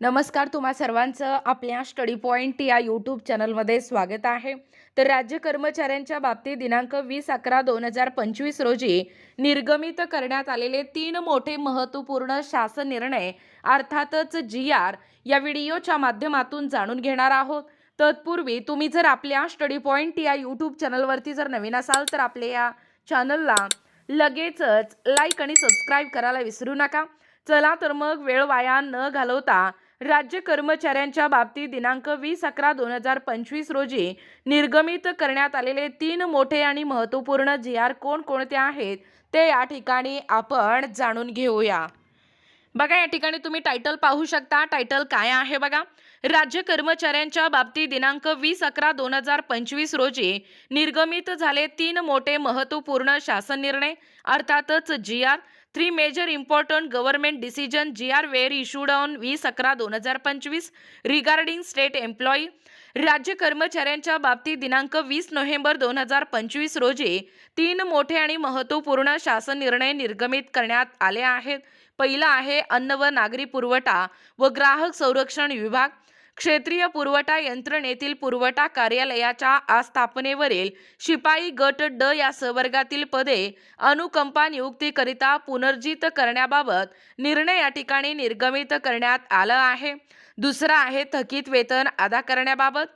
नमस्कार तुम्हा सर्वांचं आपल्या स्टडी पॉईंट या यूट्यूब चॅनलमध्ये स्वागत आहे. तर राज्य कर्मचाऱ्यांच्या बाबतीत दिनांक वीस अकरा दोन हजार पंचवीस रोजी निर्गमित करण्यात आलेले तीन मोठे महत्त्वपूर्ण शासन निर्णय अर्थातच जी आर या व्हिडिओच्या माध्यमातून जाणून घेणार आहोत. तत्पूर्वी तुम्ही जर आपल्या स्टडी पॉईंट या यूट्यूब चॅनलवरती जर नवीन असाल तर आपल्या या चॅनलला लगेचच लाईक आणि सबस्क्राईब करायला विसरू नका. चला तर मग वेळ वाया न घालवता राज्य कर्मचाऱ्यांच्या बाबतीत दिनांक वीस अकरा दोन हजार पंचवीस रोजी निर्गमित करण्यात आलेले तीन मोठे आणि महत्त्वपूर्ण जी आर कोणकोणते आहेत ते या ठिकाणी आपण जाणून घेऊया. बघा या ठिकाणी तुम्ही टायटल पाहू शकता. टायटल काय आहे बघा? राज्य कर्मचाऱ्यांच्या बाबतीत दिनांक वीस अकरा दोन हजार पंचवीस रोजी निर्गमित झाले तीन मोठे महत्त्वपूर्ण शासन निर्णय अर्थातच G R three major important government decision G R were issued on वीस अकरा दोन हजार पंचवीस रिगार्डिंग स्टेट एम्प्लॉई राज्य कर्मचाऱ्यांच्या बाबतीत दिनांक वीस नोव्हेंबर दोन हजार पंचवीस रोजी तीन मोठे आणि महत्त्वपूर्ण शासन निर्णय निर्गमित करण्यात आले आहेत. पहिला आहे अन्न व नागरी पुरवठा व ग्राहक संरक्षण विभाग. क्षेत्रीय पुरवठा यंत्रणेतील पुरवठा कार्यालयाच्या आस्थापनेवरील शिपाई गट ड या संवर्गातील पदे अनुकंपा नियुक्तीकरिता पुनर्जित करण्याबाबत निर्णय या ठिकाणी निर्गमित करण्यात आला आहे. दुसरा आहे थकीत वेतन अदा करण्याबाबत.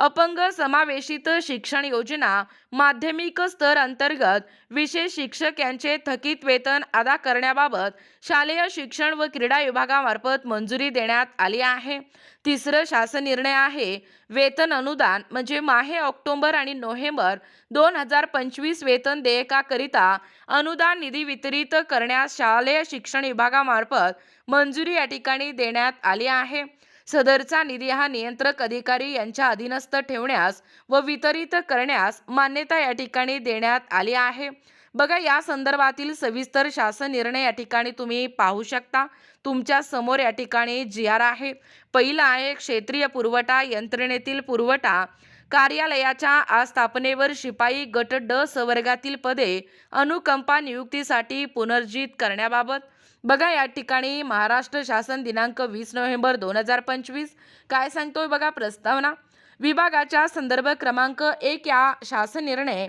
अपंग समावेशित शिक्षण योजना माध्यमिक स्तर अंतर्गत विशेष शिक्षक यांचे थकीत वेतन अदा करण्याबाबत शालेय शिक्षण व क्रीडा विभागामार्फत मंजुरी देण्यात आली आहे. तिसरं शासन निर्णय आहे वेतन अनुदान म्हणजे माहे ऑक्टोबर आणि नोव्हेंबर दोन हजार पंचवीस वेतन देयकाकरिता अनुदान निधी वितरित करण्यास शालेय शिक्षण विभागामार्फत मंजुरी या ठिकाणी देण्यात आली आहे. सदरचा निधी हा नियंत्रक अधिकारी यांच्या अधीनस्थ ठेवण्यास व वितरित करण्यास मान्यता या ठिकाणी देण्यात आली आहे. बघा या संदर्भातील सविस्तर शासन निर्णय या ठिकाणी तुम्ही पाहू शकता. तुमच्यासमोर या ठिकाणी जी आर आहे. पहिला आहे क्षेत्रीय पुरवठा यंत्रणेतील पुरवठा. कार्यालयाच्या आस्थापनेवर शिपाई गट ड सवर्गातील पदे अनुकंपा नियुक्तीसाठी पुनर्जित करण्याबाबत. बघा या ठिकाणी महाराष्ट्र शासन दिनांक वीस नोव्हेंबर दोन हजार पंचवीस काय सांगतोय बघा प्रस्तावना? विभागाच्या संदर्भ क्रमांक एक या शासन निर्णय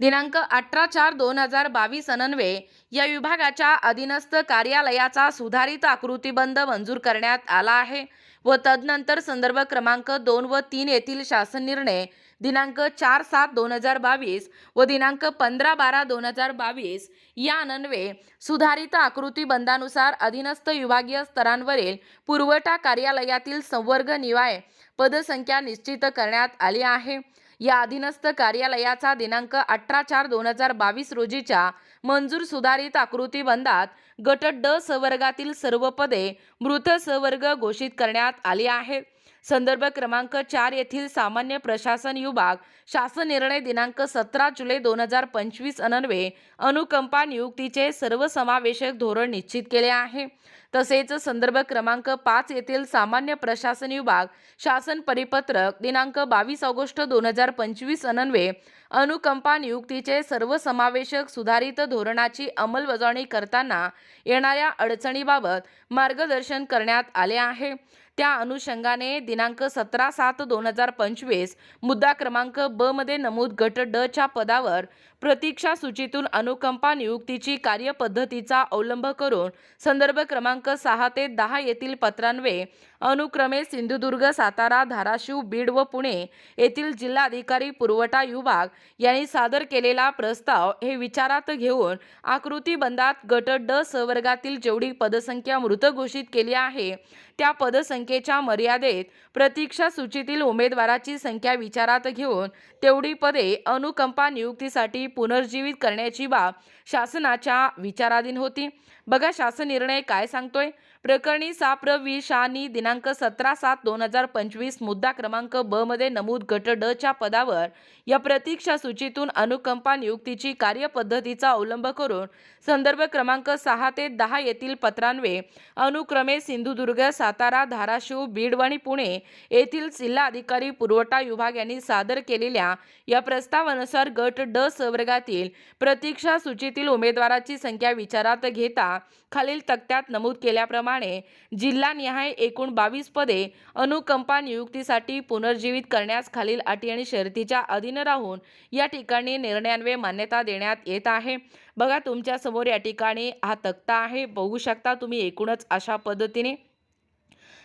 दिनांक अठरा चार दोन हजार बावीस अनन्वे या विभागाच्या अधीनस्थ कार्यालयाचा सुधारित आकृतीबंध मंजूर करण्यात आला आहे व तदनंतर संदर्भ क्रमांक दोन व तीन येथील शासन निर्णय दिनांक चार सात दोन हजार बावीस व दिनांक पंधरा बारा दोन हजार बावीस या अनन्वे सुधारित आकृतीबंधानुसार अधीनस्थ विभागीय स्तरांवरील पुरवठा कार्यालयातील संवर्ग निवाय पदसंख्या निश्चित करण्यात आली आहे. या अधीनस्थ कार्यालयाचा दिनांक अठरा चार दोन हजार बावीस रोजीच्या मंजूर सुधारित आकृतीबंधात गट ड संवर्गातील सर्व पदे मृत संवर्ग घोषित करण्यात आली आहेत. संदर्भ क्रमांक चार येथील सामान्य प्रशासन विभाग शासन निर्णय दिनांक सतरा जुलै दोन हजार पंचवीस अनन्वे अनुकंपा नियुक्तीचे सर्वसमावेशक धोरण निश्चित केले आहे. तसेच संदर्भ क्रमांक पाच येथील सामान्य प्रशासन विभाग शासन परिपत्रक दिनांक बावीस ऑगस्ट दोन हजार पंचवीस अनन्वे अनुकंपा नियुक्तीचे सर्वसमावेशक सुधारित धोरणाची अंमलबजावणी करताना येणाऱ्या अडचणीबाबत मार्गदर्शन करण्यात आले आहे. त्या अनुषंगाने दिनांक सतरा सात दोन हजार पंचवीस मुद्दा क्रमांक ब मध्ये नमूद गट ड च्या पदावर प्रतीक्षा सूचीतून अनुकंपा नियुक्तीची कार्यपद्धतीचा अवलंब करून संदर्भ क्रमांक सहा ते दहा येथील पत्रांवे अनुक्रमे सिंधुदुर्ग सातारा धाराशिव बीड व पुणे येथील जिल्हाधिकारी पुरवठा विभाग यांनी सादर केलेला प्रस्ताव हे विचारात घेऊन आकृतीबंधात गट ड सवर्गातील जेवढी पदसंख्या मृत घोषित केली आहे त्या पदसंख्येच्या मर्यादेत प्रतीक्षा सूचीतील उमेदवाराची संख्या विचारात घेऊन तेवढी पदे अनुकंपा नियुक्तीसाठी पुनर्जीवित करण्याची बाब शासनाच्या विचाराधीन होती. बघा शासन निर्णय काय सांगतोय? प्रकरणी साप्र वि शानी दिनांक सतरा सात दोन हजार पंचवीस मुद्दा क्रमांक ब मध्ये नमूद गट ड च्या पदावर या प्रतीक्षा सूचीतून अनुकंपा नियुक्तीची कार्यपद्धतीचा अवलंब करून संदर्भ क्रमांक सहा ते दहा येथील पत्रान्वये अनुक्रमे सिंधुदुर्ग सातारा धाराशिव बीड आणि पुणे येथील जिल्हा अधिकारी पुरवठा विभाग यांनी सादर केलेल्या या प्रस्तावानुसार गट ड संवर्गातील प्रतीक्षा सूचीतील उमेदवाराची संख्या विचारात घेता खालील तक्त्यात नमूद केल्याप्रमाणे जिल्हानिहाय एकूण बावीस पदे अनुकंपा नियुक्तीसाठी पुनर्जीवित करण्यास खालील अटी आणि शर्तीच्या अधीन राहून या ठिकाणी निर्णयांवे मान्यता देण्यात येत आहे. बघा तुमच्यासमोर या ठिकाणी हा तक्ता आहे. बघू शकता तुम्ही एकूणच अशा पद्धतीने.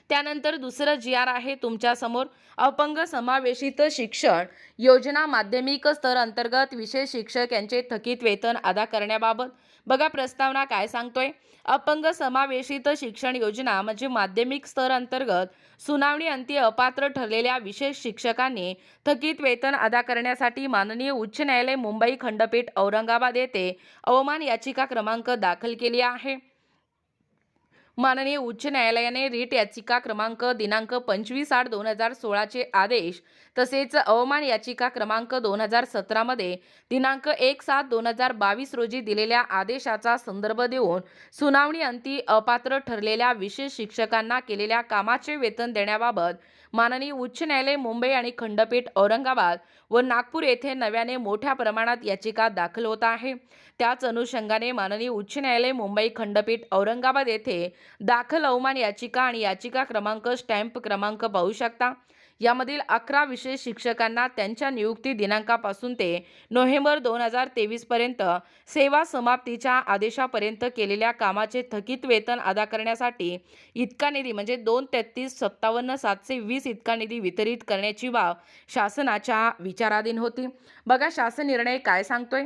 त्यानंतर दुसरं जी आर आहे तुमच्यासमोर. अपंग समावेशित शिक्षण योजना माध्यमिक स्तर अंतर्गत विशेष शिक्षक यांचे थकीत वेतन अदा करण्याबाबत. बघा प्रस्तावना काय सांगतोय? अपंग समावेशित शिक्षण योजना म्हणजे माध्यमिक स्तर अंतर्गत सुनावणी अंती अपात्र ठरलेल्या विशेष शिक्षकांनी थकीत वेतन अदा करण्यासाठी माननीय उच्च न्यायालय मुंबई खंडपीठ औरंगाबाद येथे अवमान याचिका क्रमांक दाखल केली आहे. माननीय उच्च न्यायालयाने रीट याचिका क्रमांक दिनांक पंचवीस आठ दोन हजार सोळाचे आदेश तसेच अवमान याचिका क्रमांक दोन हजार सतरामध्ये दिनांक एक सात दोन हजार बावीस रोजी दिलेल्या आदेशाचा संदर्भ देऊन सुनावणी अंती अपात्र ठरलेल्या विशेष शिक्षकांना केलेल्या कामाचे वेतन देण्याबाबत माननीय उच्च न्यायालय मुंबई आणि खंडपीठ औरंगाबाद व नागपूर येथे नव्याने मोठ्या प्रमाणात याचिका दाखल होत आहे. त्याच अनुषंगाने माननीय उच्च न्यायालय मुंबई खंडपीठ औरंगाबाद येथे दाखल अवमान याचिका आणि याचिका क्रमांक स्टॅम्प क्रमांक पाहू शकता. यामधील अकरा विशेष शिक्षकांना त्यांच्या नियुक्ती दिनांकापासून ते नोव्हेंबर दोन हजार तेवीसपर्यंत सेवा समाप्तीच्या आदेशापर्यंत केलेल्या कामाचे थकीत वेतन अदा करण्यासाठी इतका निधी म्हणजे दोन तेहतीस सत्तावन्न सातशे वीस इतका निधी वितरित करण्याची बाब शासनाच्या विचाराधीन होती. बघा शासन निर्णय काय सांगतोय?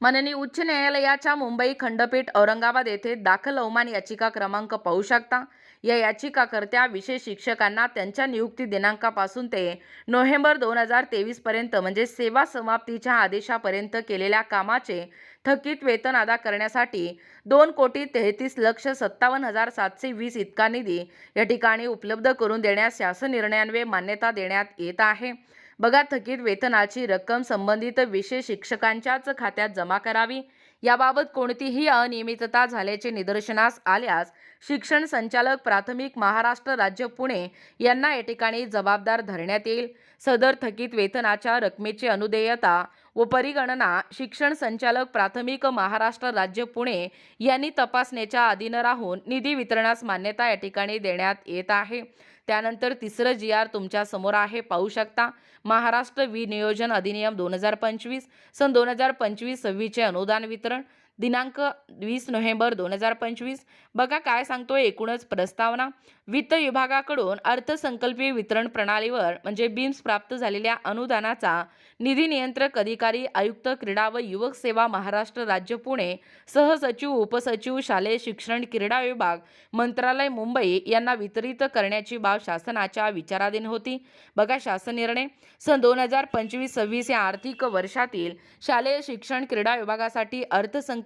माननीय उच्च न्यायालयाच्या मुंबई खंडपीठ औरंगाबाद येथे दाखल अवमान याचिका क्रमांक पाहू शकता. या याचिकाकर्त्या विशेष शिक्षकांना त्यांच्या नियुक्ती दिनांकापासून ते नोव्हेंबर दोन हजार तेवीसपर्यंत म्हणजे सेवा समाप्तीच्या आदेशापर्यंत केलेल्या कामाचे थकीत वेतन अदा करण्यासाठी दोन कोटी तेहतीस लक्ष सत्तावन्न हजार सातशे वीस इतका निधी या ठिकाणी उपलब्ध करून देण्यास शासन निर्णयान्वये मान्यता देण्यात येत आहे. बघा थकीत वेतनाची रक्कम संबंधित विशेष शिक्षकांच्याच खात्यात जमा करावी. याबाबत कोणतीही अनियमितता झाल्याचे निदर्शनास आल्यास शिक्षण संचालक प्राथमिक महाराष्ट्र राज्य पुणे यांना या ठिकाणी जबाबदार धरण्यात येईल. सदर थकीत वेतनाच्या रकमेची अनुदेयता व परिगणना शिक्षण संचालक प्राथमिक महाराष्ट्र राज्य पुणे यांनी तपासण्याच्या अधीन राहून निधी वितरणास मान्यता या ठिकाणी देण्यात येत आहे. त्यानंतर तिसरं जी आर तुमच्यासमोर आहे पाहू शकता. महाराष्ट्र विनियोजन अधिनियम दोन हजार पंचवीस सन दोन हजार पंचवीस सव्वीसचे अनुदान वितरण दिनांक वीस नोव्हेंबर दोन हजार पंचवीस. बघा काय सांगतोय एकूणच प्रस्तावना. वित्त विभागाकडून अर्थसंकल्पीय वितरण प्रणालीवर म्हणजे बीम्स प्राप्त झालेल्या अनुदानाचा निधी नियंत्रक अधिकारी आयुक्त क्रीडा व युवक सेवा महाराष्ट्र राज्य पुणे सहसचिव उपसचिव शालेय शिक्षण क्रीडा विभाग मंत्रालय मुंबई यांना वितरित करण्याची बाब शासनाच्या विचाराधीन होती. बघा शासन निर्णय. सन दोन हजार पंचवीस सव्वीस या आर्थिक वर्षातील शालेय शिक्षण क्रीडा विभागासाठी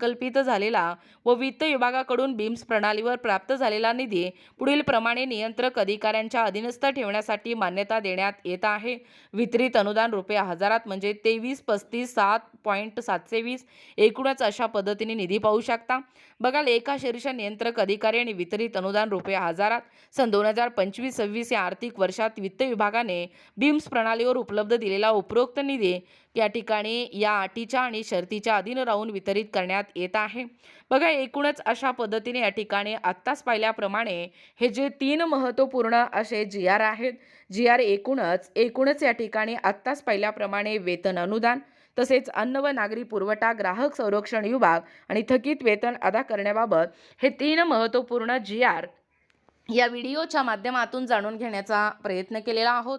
संकल्पित झालेला व वित्त विभागाकडून बीम्स प्रणालीवर प्राप्त झालेला निधी पुढील प्रमाणे नियंत्रक अधिकाऱ्यांच्या अधीनस्थ ठेवण्यासाठी मान्यता देण्यात येत आहे. वितरित अनुदान रुपये हजारात म्हणजे तेवीस पस्तीस सात पॉईंट सातशे वीस एकूणच अशा पद्धतीने निधी पाहू शकता. बघा लेखाशीर्ष नियंत्रक अधिकारी आणि वितरित अनुदान रुपये हजारात सन दोन हजार पंचवीस सव्वीस या आर्थिक वर्षात वित्त विभागाने बीम्स प्रणालीवर उपलब्ध दिलेला उपरोक्त निधी या ठिकाणी या अटीच्या आणि शर्तीच्या अधीन राहून वितरित करण्यात येत आहे. बघा एकूणच अशा पद्धतीने या ठिकाणी आत्ताच पाहिल्याप्रमाणे हे जे तीन महत्त्वपूर्ण असे जी आर आहेत जी आर एकूणच एकूणच या ठिकाणी आत्ताच पाहिल्याप्रमाणे वेतन अनुदान तसेच अन्न व नागरी पुरवठा ग्राहक संरक्षण विभाग आणि थकीत वेतन अदा करण्याबाबत हे तीन महत्त्वपूर्ण जी आर या व्हिडिओच्या माध्यमातून जाणून घेण्याचा प्रयत्न केलेला आहोत.